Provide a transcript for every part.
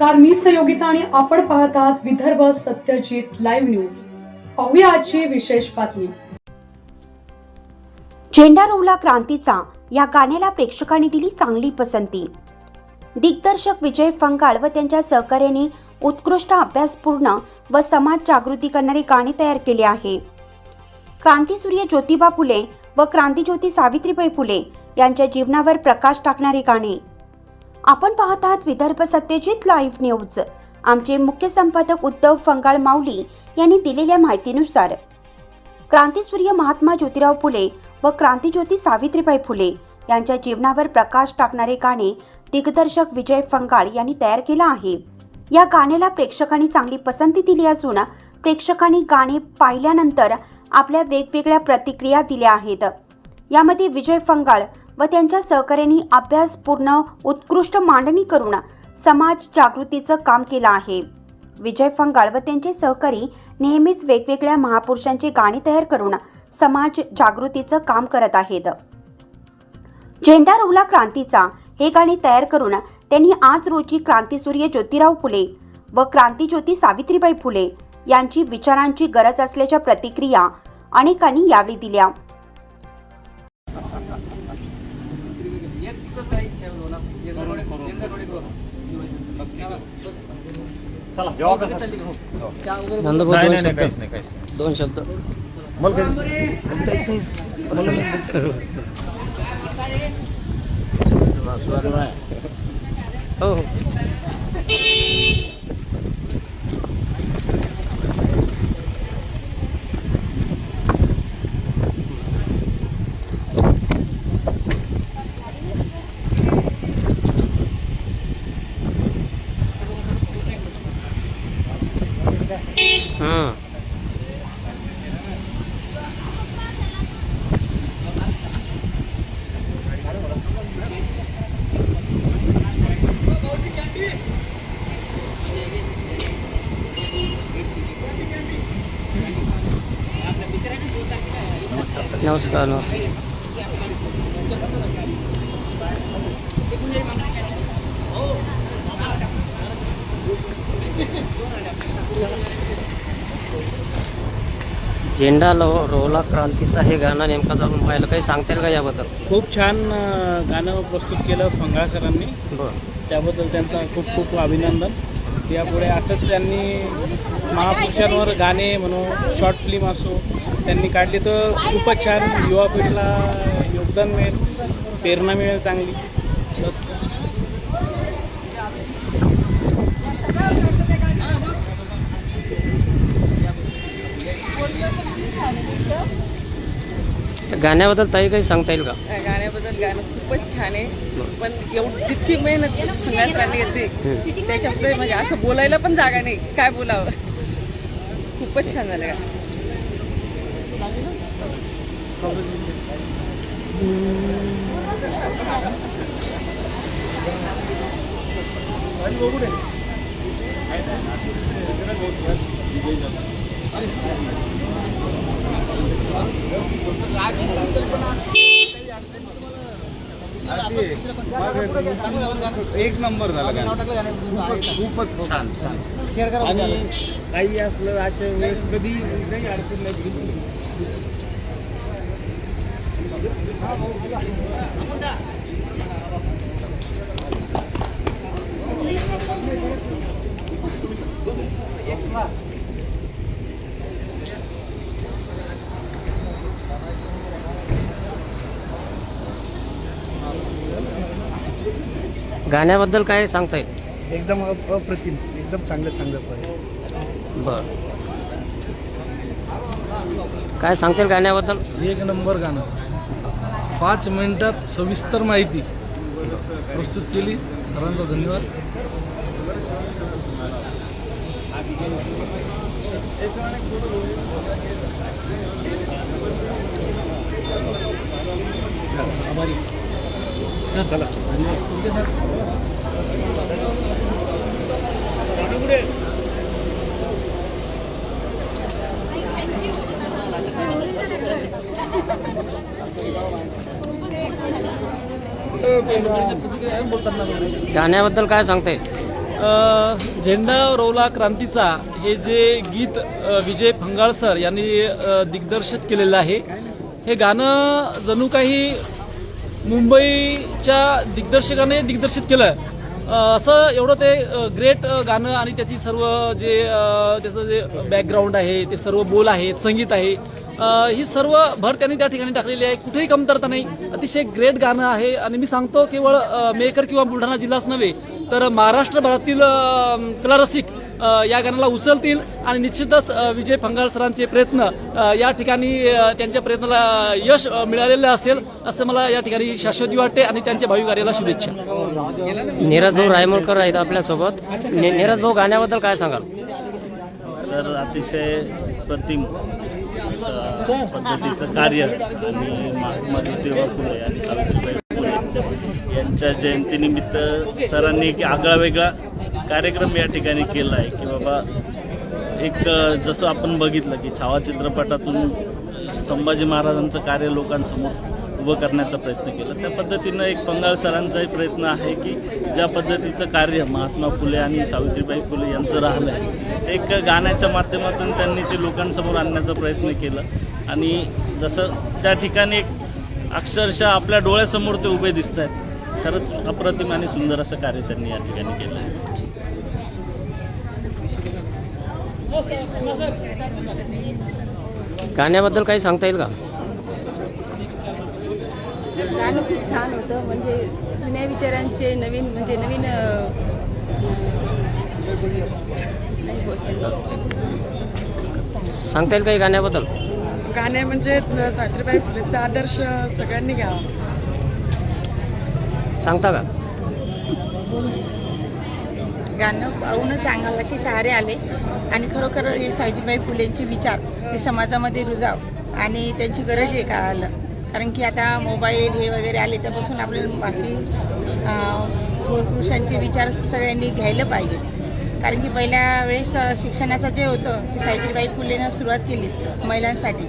नमस्कार मी सहयोगिता आणि आपण पाहत आहात विदर्भ सत्यजित लाईव्ह न्यूज. पाहूया आजची विशेष बातमी. झेंडा रोवला क्रांतीचा या गाण्याला प्रेक्षकांनी दिली चांगली पसंती. दिग्दर्शक विजय फंगाळ व त्यांच्या सहकार्याने उत्कृष्ट अभ्यासपूर्ण व समाज जागृती करणारे गाणे तयार केले आहे. क्रांतीसूर्य ज्योतिबा फुले व क्रांतीज्योती सावित्रीबाई फुले यांच्या जीवनावर प्रकाश टाकणारे गाणे. आपण पाहत आहात विदर्भ सत्यजित लाईव्ह न्यूज. आमचे मुख्य संपादक उद्धव फंगाळ माऊली यांनी दिलेल्या माहितीनुसार क्रांतीसूर्य महात्मा ज्योतिराव फुले व क्रांतीज्योती सावित्रीबाई फुले यांच्या जीवनावर प्रकाश टाकणारे गाणे दिग्दर्शक विजय फंगाळ यांनी तयार केलं आहे. या गाण्याला प्रेक्षकांनी चांगली पसंती दिली असून प्रेक्षकांनी गाणे पाहिल्यानंतर आपल्या वेगवेगळ्या प्रतिक्रिया दिल्या आहेत. यामध्ये विजय फंगाळ व त्यांच्या सहकार्यांनी अभ्यासपूर्ण उत्कृष्ट मांडणी करून समाज जागृतीचं काम केलं आहे. विजय फंगाळ व त्यांचे सहकारी नेहमीच वेगवेगळ्या महापुरुषांची गाणी तयार करून समाज जागृतीचं काम करत आहेत. झेंडा रोवला क्रांतीचा हे गाणे तयार करून त्यांनी आज रोजी क्रांतीसूर्य ज्योतिराव फुले व क्रांतीज्योती सावित्रीबाई फुले यांची विचारांची गरज असल्याच्या प्रतिक्रिया अनेकांनी यावेळी दिल्या. नंद भाऊ नाही दोन नाही नाही, शब्द. नाही काहीच नाही. दोन शब्द. मला काही हो हो. नमस्कार नमस्कार. झेंडा लो रोला क्रांतीचा हे गाणं नेमकं जाऊन पाहिलं. काही सांगता येईल का याबद्दल? खूप छान गाणं प्रस्तुत केलं फंगाळ सरांनी. बरं. त्याबद्दल त्यांचं खूप खूप अभिनंदन. यापुढे असंच त्यांनी महापुरुषांवर गाणे म्हणून शॉर्ट फिल्म असो त्यांनी काढली तर खूपच छान युवा पिढीला योगदान मिळेल प्रेरणा मिळेल चांगली. गाण्याबद्दल ताई काही सांगता येईल का गाण्याबद्दल गाणं खूपच छान आहे. पण एवढी जितकी मेहनत फंगासरांनी येते त्याच्यामुळे म्हणजे असं बोलायला पण जागा नाही. काय बोलावं? खूपच छान झालं गाणं. एक नंबर झाला खूपच छान छान. छान आणि काही असलं अशा वेळेस कधी नाही अडचण नाही गाण्याबद्दल काय सांगता येईल? एकदम अ- अप्रतिम एकदम चांगलं चांगलं पाहिजे. बरं. काय सांगता येईल गाण्याबद्दल? एक नंबर गाणं. पाच मिनिटात सविस्तर माहिती. प्रस्तुत केली. सरांचा धन्यवाद. आभारी. सर चला. धन्यवाद तुमचे सर गाण्याबद्दल काय सांगता झेंडा रोवला क्रांतीचा हे जे गीत विजय फंगाळ सर यांनी दिग्दर्शित केलेलं आहे. हे गाणं जणू काही मुंबईच्या दिग्दर्शकाने दिग्दर्शित केलं असं एवढं ते ग्रेट गाणं आणि त्याची सर्व जे त्याचं जे बॅकग्राऊंड आहे ते सर्व बोल आहेत संगीत आहे ही सर्व भर त्यांनी त्या ठिकाणी टाकलेली आहे. कुठेही कमतरता नाही. अतिशय ग्रेट गाणं आहे आणि मी सांगतो केवळ मेकर किंवा बुलढाणा जिल्हाच नव्हे तर महाराष्ट्रभरातील कलारसिक या गाण्याला उचलतील आणि निश्चितच विजय फंगाळ सरांचे प्रयत्न या ठिकाणी त्यांच्या प्रयत्नाला यश मिळालेलं असेल असं मला या ठिकाणी शाश्वती वाटते आणि त्यांच्या भावी कार्याला शुभेच्छा. नीरज भाऊ रायमोळकर आहेत आपल्यासोबत. नीरज भाऊ गाण्याबद्दल काय सांगाल? तर अतिशय प्रतिम पद्धतीचं कार्य आणि महात्मा ज्योतिबा फुले आणि सावित्रीबाई यांच्या जयंतीनिमित्त सरांनी एक आगळा वेगळा कार्यक्रम या ठिकाणी केला आहे की बाबा एक जसं आपण बघितलं की छावा चित्रपटातून संभाजी महाराजांचं कार्य लोकांसमोर उभं करण्याचा प्रयत्न केला. त्या पद्धतीनं एक पंगाळ सरांचाही प्रयत्न आहे की ज्या पद्धतीचं कार्य महात्मा फुले आणि सावित्रीबाई फुले यांचं राहिलं आहे एक गाण्याच्या माध्यमातून त्यांनी ते लोकांसमोर आणण्याचा प्रयत्न केला. आणि जसं त्या ठिकाणी एक अक्षरशः आपल्या डोळ्यासमोर ते उभे दिसत आहेत खरंच अप्रतिम आणि सुंदर असं कार्य त्यांनी या ठिकाणी केलं आहे. गाण्याबद्दल काही सांगता येईल का? गाणं खूप छान होतं. म्हणजे जुन्या विचारांचे नवीन म्हणजे नवीन. सांगता येईल काही गाण्याबद्दल? गाणे म्हणजे सावित्रीबाई फुलेचा आदर्श सगळ्यांनी घ्यावा. सांगता का? गाणं पाहूनच अंगाला असे शहारे आले. आणि खरोखर हे सावित्रीबाई फुलेंचे विचार हे समाजामध्ये रुजाव आणि त्यांची गरज आहे का कारण की आता मोबाईल हे वगैरे आले त्यापासून आपल्याला बाकी थोर पुरुषांचे विचार सगळ्यांनी घ्यायला पाहिजे. कारण की पहिल्या वेळेस शिक्षणाचं जे होतं ते सावित्रीबाई फुलेनं सुरुवात केली महिलांसाठी.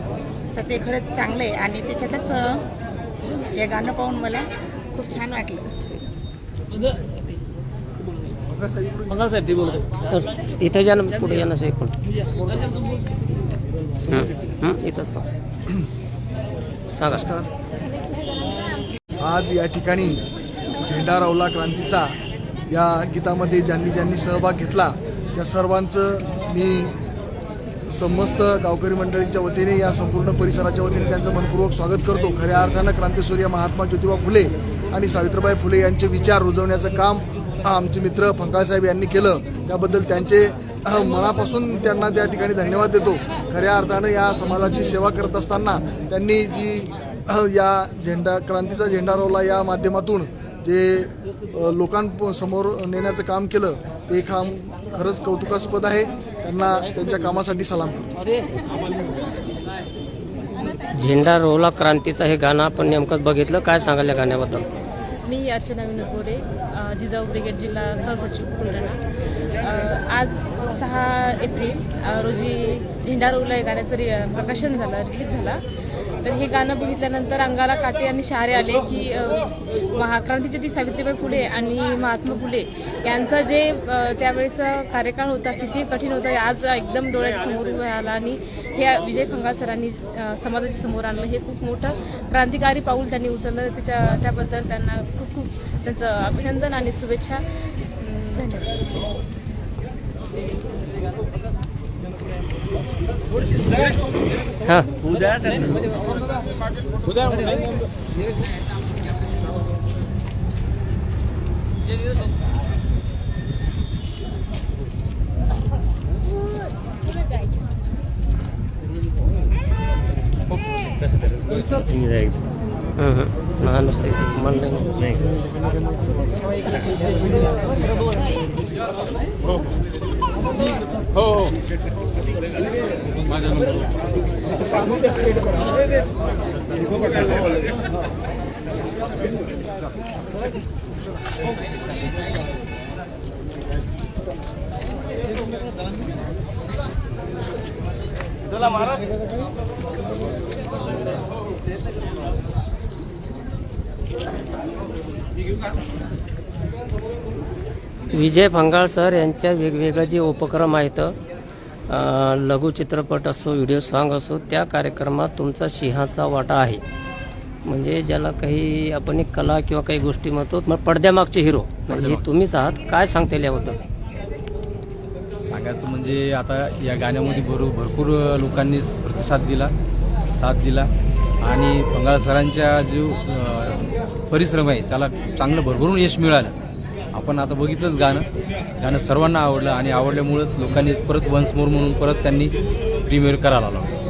तर ते खरंच चांगलं आहे. आणि त्याच्यातच हे गाणं पाहून मला खूप छान वाटलं. साहेब ते बोलतो इथं या ना पुढे या ना एक मिनिट इथंच सांगा आज या ठिकाणी झेंडा रावला क्रांतीचा. या गीतामध्ये ज्यांनी ज्यांनी सहभाग घेतला त्या सर्वांचं मी समस्त गावकरी मंडळींच्या वतीने या संपूर्ण परिसराच्या वतीने त्यांचं मनपूर्वक स्वागत करतो. खऱ्या अर्थानं क्रांतीसूर्य महात्मा ज्योतिबा फुले आणि सावित्रीबाई फुले यांचे विचार रुजवण्याचं काम आमचे मित्र फंकाळसाहेब यांनी केलं. त्याबद्दल त्यांचे मनापासून त्यांना त्या ठिकाणी धन्यवाद देतो. खऱ्या अर्थानं या समाजाची सेवा करत असताना त्यांनी जी या झेंडा क्रांतीचा झेंडा रोवला या माध्यमातून जे लोकांसमोर नेण्याचं काम केलं ते काम खरंच कौतुकास्पद आहे. त्यांना त्यांच्या कामासाठी सलाम करतो. झेंडा रोला क्रांतीचा हे गाणं आपण नेमकंच बघितलं. काय सांगाल या गाण्याबद्दल? मी अर्चना विनोद गोरे जिजाऊ ब्रिगेड जिल्हा सहसचिव बुलढाणा आज सहा एप्रिल रोजी झेंडा रोवला या गाण्याचं रि प्रकाशन झालं रिलीज झाला. तर हे गाणं बघितल्यानंतर अंगाला काटे आणि शहारे आले की महाक्रांतीचे ती सावित्रीबाई फुले आणि महात्मा फुले यांचा जे त्यावेळेचा कार्यकाळ होता किती कठीण होता आज एकदम डोळ्याच्या समोर उभं आला आणि हे विजय फंगाळ सरांनी समाजाच्या समोर आणलं. हे खूप मोठं क्रांतिकारी पाऊल त्यांनी उचललं. त्याच्या त्याबद्दल त्यांना खूप खूप त्यांचं अभिनंदन आणि शुभेच्छा. धन्यवाद. हां उद्या त्यांना उद्या हं, हं. लहान असते मला नाही हो हो. माझ्या चला महाराज. विजय फंगाळ सर यांच्या वेगवेगळे जे उपक्रम आहेत अ, लघु चित्रपट असो व्हिडिओ सॉन्ग असो त्या कार्यक्रमात तुमचा सिंहाचा वाटा आहे. म्हणजे ज्याला काही आपण एक कला किंवा काही गोष्टी म्हणतो मग पडद्यामागचे हिरो म्हणजे हे तुम्हीच आहात. काय सांगता याबद्दल? सांगायचं म्हणजे आता या गाण्यामध्ये भरू भरपूर लोकांनी प्रतिसाद दिला साथ दिला. आणि बंगाळ सरांच्या जो परिश्रम आहे त्याला चांगलं भरभरून यश मिळालं. आपण आता बघितलंच गाणं. गाणं सर्वांना आवडलं आणि आवडल्यामुळंच लोकांनी परत वन्स मोर म्हणून परत त्यांनी प्रीमियर करायला लावलं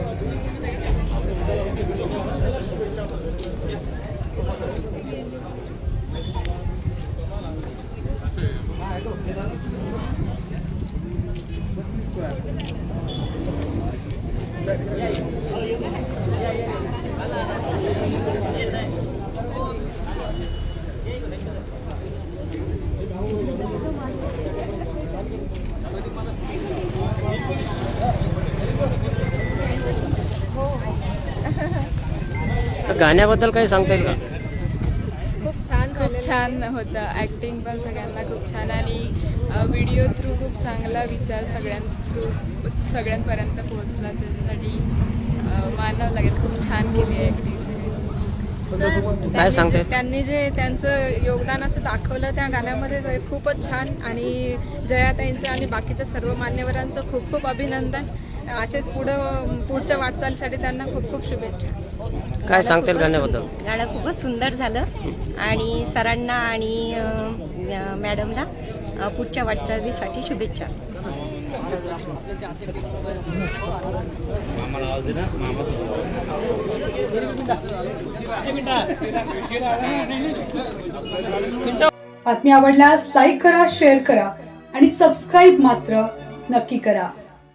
गाण्याबद्दल काही सांगता येईल का? खूप छान खूप छान होतं. ॲक्टिंग पण सगळ्यांना खूप छान आणि व्हिडिओ थ्रू खूप चांगला विचार सगळ्यां थ्रू सगळ्यांपर्यंत पोहोचला त्याच्यासाठी मानावं लागेल खूप छान केली ॲक्टिंग काय सांगते त्यांनी जे त्यांचं योगदान असं दाखवलं त्या गाण्यामध्ये खूपच छान आणि जयाताईंचं आणि बाकीच्या सर्व मान्यवरांचं खूप खूप अभिनंदन. असेच पुढं पुढच्या वाटचालीसाठी त्यांना खूप खूप शुभेच्छा. काय सांगता येईल गाण्याबद्दल? गाणं खूपच सुंदर झालं. आणि सरांना आणि अ, मॅडमला अ, पुढच्या वाटचालीसाठी शुभेच्छा. बातमी आवडल्यास लाईक करा शेअर करा आणि सबस्क्राईब मात्र नक्की करा.